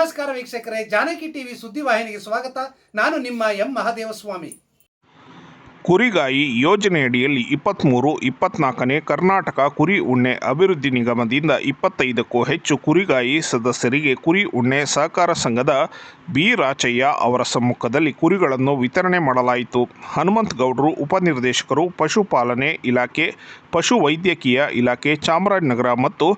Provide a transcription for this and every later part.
ನಮಸ್ಕಾರ ವೀಕ್ಷಕರೇ, ಜಾನಕಿ ಟಿವಿ ಸುದ್ದಿವಾಹಿನಿಗೆ ಸ್ವಾಗತ. ನಾನು ನಿಮ್ಮ ಎಂ ಮಹಾದೇವಸ್ವಾಮಿ. ಕುರಿಗಾಯಿ ಯೋಜನೆಯಡಿಯಲ್ಲಿ ಇಪ್ಪತ್ತ್ಮೂರು ಇಪ್ಪತ್ನಾಲ್ಕನೇ ಕರ್ನಾಟಕ ಕುರಿ ಉಣ್ಣೆ ಅಭಿವೃದ್ಧಿ ನಿಗಮದಿಂದ ಇಪ್ಪತ್ತೈದಕ್ಕೂ ಹೆಚ್ಚು ಕುರಿಗಾಯಿ ಸದಸ್ಯರಿಗೆ ಕುರಿ ಉಣ್ಣೆ ಸಹಕಾರ ಸಂಘದ ಬಿ ರಾಚಯ್ಯ ಅವರ ಸಮ್ಮುಖದಲ್ಲಿ ಕುರಿಗಳನ್ನು ವಿತರಣೆ ಮಾಡಲಾಯಿತು. ಹನುಮಂತ್ ಗೌಡರು, ಉಪನಿರ್ದೇಶಕರು, ಪಶುಪಾಲನೆ ಇಲಾಖೆ, ಪಶು ವೈದ್ಯಕೀಯ ಇಲಾಖೆ, ಚಾಮರಾಜನಗರ ಮತ್ತು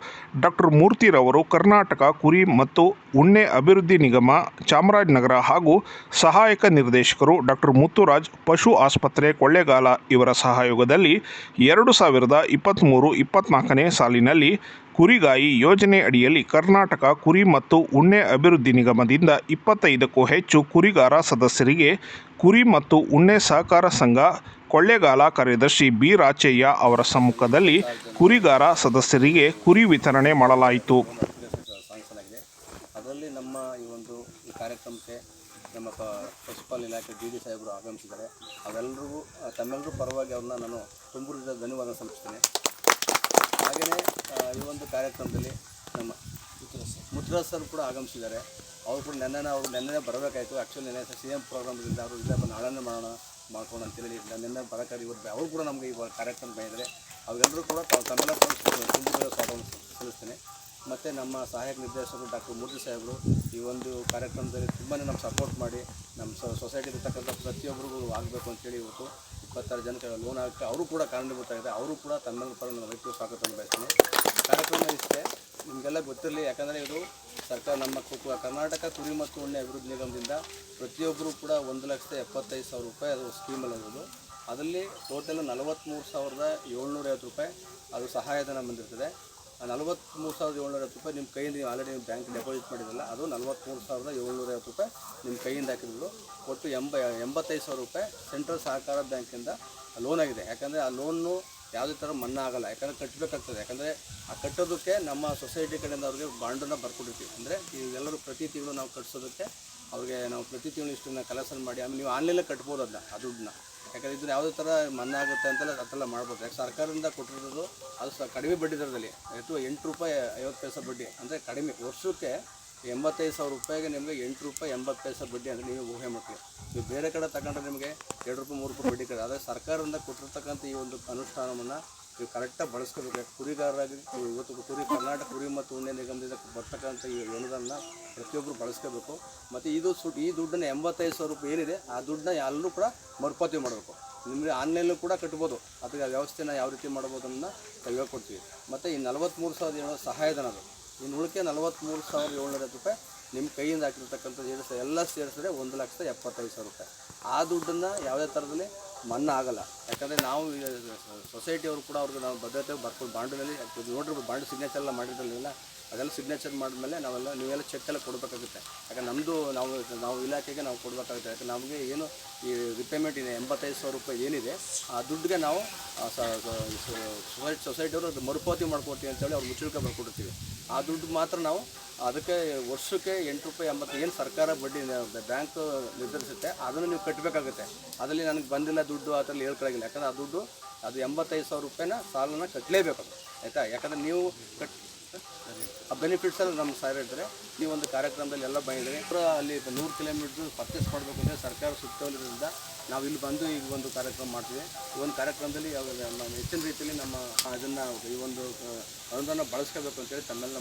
ಡಾಕ್ಟರ್ ಮೂರ್ತಿರವರು ಕರ್ನಾಟಕ ಕುರಿ ಮತ್ತು ಉಣ್ಣೆ ಅಭಿವೃದ್ಧಿ ನಿಗಮ ಚಾಮರಾಜನಗರ ಹಾಗೂ ಸಹಾಯಕ ನಿರ್ದೇಶಕರು ಡಾಕ್ಟರ್ ಮುತ್ತುರಾಜ್, ಪಶು ಆಸ್ಪತ್ರೆ, ಕೊಳ್ಳೇಗಾಲ ಇವರ ಸಹಯೋಗದಲ್ಲಿ ಎರಡು ಸಾವಿರದ ಇಪ್ಪತ್ತ್ಮೂರು ಇಪ್ಪತ್ನಾಲ್ಕನೇ ಸಾಲಿನಲ್ಲಿ ಕುರಿಗಾಯಿ ಯೋಜನೆ ಅಡಿಯಲ್ಲಿ ಕರ್ನಾಟಕ ಕುರಿ ಮತ್ತು ಉಣ್ಣೆ ಅಭಿವೃದ್ಧಿ ನಿಗಮದಿಂದ ಇಪ್ಪತ್ತೈದಕ್ಕೂ ಹೆಚ್ಚು ಕುರಿಗಾರ ಸದಸ್ಯರಿಗೆ ಕುರಿ ಮತ್ತು ಉಣ್ಣೆ ಸಹಕಾರ ಸಂಘ, ಕೊಳ್ಳೇಗಾಲ ಕಾರ್ಯದರ್ಶಿ ಬಿ. ರಾಚಯ್ಯ ಅವರ ಸಮ್ಮುಖದಲ್ಲಿ ಕುರಿಗಾರ ಸದಸ್ಯರಿಗೆ ಕುರಿ ವಿತರಣೆ ಮಾಡಲಾಯಿತು ಸಾಂಕ್ಷನ್ ಆಗಿದೆ ಅದರಲ್ಲಿ ನಮ್ಮ ಈ ಒಂದು ಕಾರ್ಯಕ್ರಮಕ್ಕೆ ನಮ್ಮ ಪ ಪಶುಪಾಲನೆ ಇಲಾಖೆ ಡಿ ಡಿ ಸಾಹೇಬರು ಆಗಮಿಸಿದ್ದಾರೆ. ಅವೆಲ್ಲರಿಗೂ ತಮ್ಮೆಲ್ಲರೂ ಪರವಾಗಿ ಅವ್ರನ್ನ ನಾನು ತುಂಬ ಹೃದಯದ ಧನ್ಯವಾದ ಸಲ್ಲಿಸ್ತೇನೆ ಹಾಗೆಯೇ ಈ ಒಂದು ಕಾರ್ಯಕ್ರಮದಲ್ಲಿ ನಮ್ಮ ಮುತ್ತುರಾಜ್ ಸರ್ ಕೂಡ ಆಗಮಿಸಿದ್ದಾರೆ. ಅವರು ಕೂಡ ನೆನ್ನೆ ಅವರು ನೆನ್ನೆ ಬರಬೇಕಾಯಿತು. ಆ್ಯಕ್ಚುಲಿ ನೆನ್ನೆ ಸಿ ಎಂ ಪ್ರೋಗ್ರಾಮ್ದಿಂದ ಅವರು ಇಲ್ಲ ನಾಳೆನೇ ಮಾಡೋಣ ಮಾಡ್ಕೊಂಡು ಅಂತೇಳಿ ನೆನ್ನೆ ಇವತ್ತು ಅವರು ಕೂಡ ನಮಗೆ ಈ ಕಾರ್ಯಕ್ರಮ ಬಂದಿದ್ದಾರೆ. ಅವರೆಲ್ಲರೂ ಕೂಡ ತಮ್ಮೆಲ್ಲ ತುಂಬ ಸ್ವಾಗತ ಮತ್ತು ನಮ್ಮ ಸಹಾಯಕ ನಿರ್ದೇಶಕರು ಡಾಕ್ಟರ್ ಮೂರ್ತಿ ಸಾಹೇಬರು ಈ ಒಂದು ಕಾರ್ಯಕ್ರಮದಲ್ಲಿ ತುಂಬಾ ನಮ್ಮ ಸಪೋರ್ಟ್ ಮಾಡಿ ನಮ್ಮ ಸೊಸೈಟಿ ಇರ್ತಕ್ಕಂಥ ಪ್ರತಿಯೊಬ್ಬರಿಗೂ ಆಗಬೇಕು ಅಂತೇಳಿ ಇವತ್ತು ಇಪ್ಪತ್ತಾರು ಜನಕ್ಕೆ ಲೋನ್ ಆಗಕ್ಕೆ ಅವರು ಕೂಡ ಕಾರಣೀಭೂತ ಆಗಿದೆ ಅವರು ಕೂಡ ತನ್ನ ಪರ ನಾನು ಸ್ವಾಗತ ಬಯಸ್ತೀನಿ. ಕಾರ್ಯಕ್ರಮ ಇಷ್ಟೇ. ನಿಮಗೆಲ್ಲ ಗೊತ್ತಿರಲಿ, ಯಾಕಂದರೆ ಇದು ಸರ್ಕಾರ ನಮ್ಮ ಕರ್ನಾಟಕ ಕುರಿ ಮತ್ತು ಉಣ್ಣೆ ಅಭಿವೃದ್ಧಿ ನಿಗಮದಿಂದ ಪ್ರತಿಯೊಬ್ಬರು ಕೂಡ ಒಂದು ಲಕ್ಷದ ಎಪ್ಪತ್ತೈದು ಸಾವಿರ ರೂಪಾಯಿ ಅದು ಸ್ಕೀಮಲ್ಲಿ ಇರೋದು. ಅದರಲ್ಲಿ ಟೋಟಲ್ ನಲವತ್ತ್ಮೂರು ಸಾವಿರದ ಏಳ್ನೂರೈವತ್ತು ರೂಪಾಯಿ ಅದು ಸಹಾಯಧನ ಬಂದಿರ್ತದೆ. ನಲವತ್ತ್ಮೂರು ಸಾವಿರದ ಏಳ್ನೂರ ಐವತ್ತು ರೂಪಾಯಿ ನಿಮ್ಮ ಕೈಯಿಂದ ನೀವು ಆಲ್ರೆಡಿ ನೀವು ಬ್ಯಾಂಕ್ ಡೆಪಾಸಿಟ್ ಮಾಡಿದ್ರಲ್ಲ, ಅದು ನಲವತ್ತ್ಮೂರು ಸಾವಿರದ ಏಳ್ನೂರ ಐವತ್ತು ರೂಪಾಯಿ ನಿಮ್ಮ ಕೈಯಿಂದ ಹಾಕಿದ್ರು ಒಟ್ಟು ಎಂಬ, ಎಂಬತ್ತೈದು ಸಾವಿರ ರೂಪಾಯಿ ಸೆಂಟ್ರಲ್ ಸಹಕಾರ ಬ್ಯಾಂಕಿಂದ ಲೋನ್ ಆಗಿದೆ. ಯಾಕಂದರೆ ಆ ಲೋನು ಯಾವುದೇ ಥರ ಮನ್ನಾ ಆಗಲ್ಲ. ಯಾಕಂದರೆ ಕಟ್ಟಬೇಕಾಗ್ತದೆ ಯಾಕಂದರೆ ಆ ಕಟ್ಟೋದಕ್ಕೆ ನಮ್ಮ ಸೊಸೈಟಿ ಕಡೆಯಿಂದ ಅವ್ರಿಗೆ ಬಾಂಡನ್ನು ಬರ್ಕೊಟ್ಟಿರ್ತೀವಿ. ಅಂದರೆ ಇವೆಲ್ಲರೂ ಪ್ರತಿ ತಿಂಗಳು ನಾವು ಕಟ್ಸೋದಕ್ಕೆ ಅವ್ರಿಗೆ ನಾವು ಪ್ರತಿ ತಿಂಗಳು ಇಷ್ಟನ್ನ ಕಲೆಕ್ಷನ್ ಮಾಡಿ ಆಮೇಲೆ ನೀವು ಆನ್ಲೈನಲ್ಲಿ ಕಟ್ಬೋದು ಅದನ್ನ ಆ ದುಡ್ಡನ್ನ. ಯಾಕಂದರೆ ಇದನ್ನ ಯಾವುದೇ ಥರ ಮನ್ನಾ ಆಗುತ್ತೆ ಅಂತೆಲ್ಲ ಅದೆಲ್ಲ ಮಾಡ್ಬೋದು. ಯಾಕೆ ಸರ್ಕಾರದಿಂದ ಕೊಟ್ಟಿರೋದು ಅದು ಸಹ ಕಡಿಮೆ ಬಡ್ಡಿ ದರದಲ್ಲಿ. ಅಥವಾ ಎಂಟು ರೂಪಾಯಿ ಐವತ್ತು ಪೈಸೆ ಬಡ್ಡಿ. ಅಂದರೆ ಕಡಿಮೆ. ವರ್ಷಕ್ಕೆ ಎಂಬತ್ತೈದು ಸಾವಿರ ರೂಪಾಯಿಗೆ ನಿಮಗೆ ಎಂಟು ರೂಪಾಯಿ ಎಂಬತ್ತು ಪೈಸೆ ಬಡ್ಡಿ ಅಂದರೆ ನೀವು ಊಹೆ ಮಾಡ್ತೀವಿ ನೀವು ಬೇರೆ ಕಡೆ ತಗೊಂಡ್ರೆ ನಿಮಗೆ ಎರಡು ರೂಪಾಯಿ, ಮೂರು ರೂಪಾಯಿ ಬಡ್ಡಿ ಕಡೆ ಆದರೆ ಸರ್ಕಾರದಿಂದ ಕೊಟ್ಟಿರ್ತಕ್ಕಂಥ ಈ ಒಂದು ಅನುಷ್ಠಾನವನ್ನು ನೀವು ಕರೆಕ್ಟಾಗಿ ಬಳಸ್ಕೋಬೇಕು. ಕುರಿಗಾರರಾಗಿ ಇವತ್ತು ಕುರಿ ಕರ್ನಾಟಕ ಕುರಿ ಮತ್ತು ಉಣ್ಣೆ ನಿಗಮದಿಂದ ಬರ್ತಕ್ಕಂಥ ಈ ಅನುದಾನ ಪ್ರತಿಯೊಬ್ಬರು ಬಳಸ್ಕೋಬೇಕು. ಮತ್ತು ಇದು ಸು ಈ ದುಡ್ಡನ್ನು ಎಂಬತ್ತೈದು ಸಾವಿರ ರೂಪಾಯಿ ಏನಿದೆ, ಆ ದುಡ್ಡನ್ನ ಎಲ್ಲರೂ ಕೂಡ ಮರುಪಾವತಿ ಮಾಡಬೇಕು. ನಿಮಗೆ ಆನ್ಲೈನಲ್ಲೂ ಕೂಡ ಕಟ್ಬೋದು. ಅದಕ್ಕೆ ಆ ವ್ಯವಸ್ಥೆನ ಯಾವ ರೀತಿ ಮಾಡ್ಬೋದು ಅನ್ನೋದನ್ನ ಹೇಳ್ಕೊಡ್ತೀವಿ. ಮತ್ತು ಈ ನಲವತ್ತ್ಮೂರು ಸಾವಿರದ ಏಳು ಸಹಾಯಧನ ಅದು. ಇನ್ನು ಉಳಿಕೆ ನಲವತ್ತ್ಮೂರು ಸಾವಿರದ ಏಳ್ನೂರ ರೂಪಾಯಿ ನಿಮ್ಮ ಕೈಯಿಂದ ಹಾಕಿರ್ತಕ್ಕಂಥ ಸೇರಿಸ ಎಲ್ಲ ಸೇರಿಸಿದ್ರೆ ಒಂದು ಲಕ್ಷದ ಎಪ್ಪತ್ತೈದು ಸಾವಿರ ರೂಪಾಯಿ. ಆ ದುಡ್ಡನ್ನು ಯಾವುದೇ ಥರದಲ್ಲಿ ಮನ್ನಾ ಆಗಲ್ಲ ಯಾಕಂದರೆ ನಾವು ಸೊಸೈಟಿಯವರು ಕೂಡ ಅವ್ರಿಗೆ ನಾವು ಭದ್ರತೆ ಬರ್ಕೊಂಡು ಬಾಂಡಿನಲ್ಲಿ ನೋಡಿರಿ ಬಾಂಡ್ ಸಿಗ್ನೇಚರ್ ಎಲ್ಲ ಮಾಡಿರಲಿಲ್ಲ ಅದೆಲ್ಲ ಸಿಗ್ನೇಚರ್ ಮಾಡಿದ್ಮೇಲೆ ನಾವೆಲ್ಲ, ನೀವೆಲ್ಲ ಚೆಕ್ ಎಲ್ಲ ಕೊಡಬೇಕಾಗುತ್ತೆ. ಯಾಕಂದ್ರೆ ನಮ್ಮದು ನಾವು ನಾವು ಇಲಾಖೆಗೆ ನಾವು ಕೊಡಬೇಕಾಗುತ್ತೆ. ಯಾಕಂದ್ರೆ ನಮಗೆ ಏನು ಈ ರಿಪೇಮೆಂಟ್ ಇದೆ, ಎಂಬತ್ತೈದು ಸಾವಿರ ರೂಪಾಯಿ ಏನಿದೆ, ಆ ದುಡ್ಡಿಗೆ ನಾವು ಸೊಸೈಟಿಯವರು ಮರುಪಾವತಿ ಮಾಡ್ಕೊಡ್ತೀವಿ ಅಂತೇಳಿ ಅವ್ರು ಮುಚ್ಚಳಿಕೆ ಬರ್ಕೊಡ್ತೀವಿ ಆ ದುಡ್ಡು ಮಾತ್ರ ನಾವು ಅದಕ್ಕೆ ವರ್ಷಕ್ಕೆ ಎಂಟು ರೂಪಾಯಿ ಎಂಬತ್ತು ಏನು ಸರ್ಕಾರ ಬಡ್ಡಿ ಬ್ಯಾಂಕ್ ನಿರ್ಧರಿಸುತ್ತೆ, ಅದನ್ನು ನೀವು ಕಟ್ಟಬೇಕಾಗುತ್ತೆ ಅದರಲ್ಲಿ ನನಗೆ ಬಂದಿಲ್ಲ ದುಡ್ಡು ಆ ಥರ ಹೇಳ್ಕೊಳಗಿಲ್ಲ. ಯಾಕಂದರೆ ಆ ದುಡ್ಡು ಅದು ಎಂಬತ್ತೈದು ಸಾವಿರ ರೂಪಾಯಿನ ಸಾಲನ ಕಟ್ಟಲೇಬೇಕು ಆಯಿತಾ? ಯಾಕಂದರೆ ನೀವು ಕಟ್ ಆ ಬೆನಿಫಿಟ್ಸ್ ಎಲ್ಲ ನಮ್ಮ ಸಾರ್ ಇದ್ದರೆ ಈ ಒಂದು ಕಾರ್ಯಕ್ರಮದಲ್ಲಿ ಎಲ್ಲ ಬಂದಿದ್ದಾರೆ. ಪುರ ಅಲ್ಲಿ ನೂರು ಕಿಲೋಮೀಟ್ರ್ ಪರ್ಚೇಸ್ ಮಾಡಬೇಕು ಅಂದರೆ ಸರ್ಕಾರ ಸುತ್ತೋದ್ರಿಂದ ನಾವು ಇಲ್ಲಿ ಬಂದು ಈ ಒಂದು ಕಾರ್ಯಕ್ರಮ ಮಾಡ್ತೀವಿ. ಈ ಒಂದು ಕಾರ್ಯಕ್ರಮದಲ್ಲಿ ಹೆಚ್ಚಿನ ರೀತಿಯಲ್ಲಿ ನಮ್ಮ ಅದನ್ನು ಈ ಒಂದು ಅನುದಾನ ಬಳಸ್ಕೋಬೇಕು ಅಂತೇಳಿ ತಮ್ಮೆಲ್ಲ